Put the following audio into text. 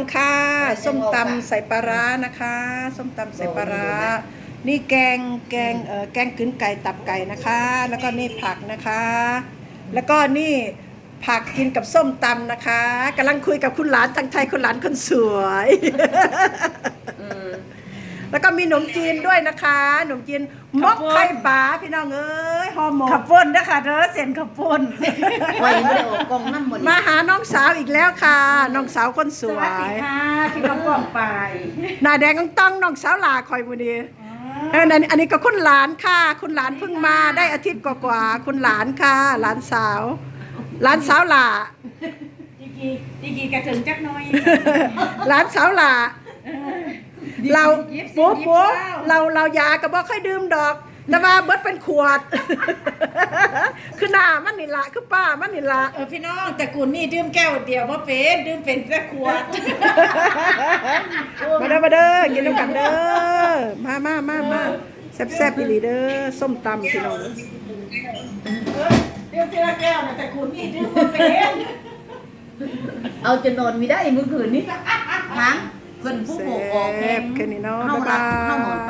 ำค่ะ ส้มตำใส่ปลาร้านะคะ ส้มตำใส่ปลาร้า นี่แกงแกงเอ่อแกงกึ๋นไก่ตับไก่นะคะ แล้วก็นี่ผักนะคะ แล้วก็นี่ผักกินกับส้มตำนะคะกำลังคุยกับคุณหลานทางไทยคุณหลานคนสวยเออ แล้วก็มีขนมจีนด้วยนะคะขนมจีนมกไข่ปลาพี่น้องเอ้ยห่อหมกขับป่นนะคะเด้อเส้นขับป่นไว้ไม่ได้ออกกล้องน้ำหมดมาหาน้องสาวอีกแล้วค่ะ น้องสาวคนสสววัสดีย ค่ะพี่น้องกองไปหน้าแดงต้องน้องสาวหลาคอยบุดีเอออันนี้อันนี้ก็คุณหลานค่ะ คุณหลานเพิ่งมาได้อาทิตย์กว่าๆคุณหลานค่ะ หลานสาว หลานสาวหลา ดีกีดีกีกระถึงจักหน้อย หลานสาวหลา เรายิบสิปุ๊ยิบปุ๊เศร้าเราเรายาก็บ่ค่อยดื่มดอกแต่ว่าเบิดเป็นขวด คือหน้ามันนี่ละคือป้ามันนี่ละเออพี่น้องแต่กูนี่ดื่มแก้วเดียวว่าเป็นดื่มเป็นแค่ขวด มาเด้อมาเด้อกินน้ำกันเด้อมามามามาแซ่บๆอีหลีเด้อส้มตำพี่น้องเออดื่มทีละแก้วนะแต่กูนี่ดื่มว่าเป็นเอาจะนอนไม่ได้เมื่อคืนนี้ค้าง เพิ่นผู้ปกครองแซ่บแค่นี้เนาะเฮาบ๊ายรับาบเฮานอนปลายเอ้ย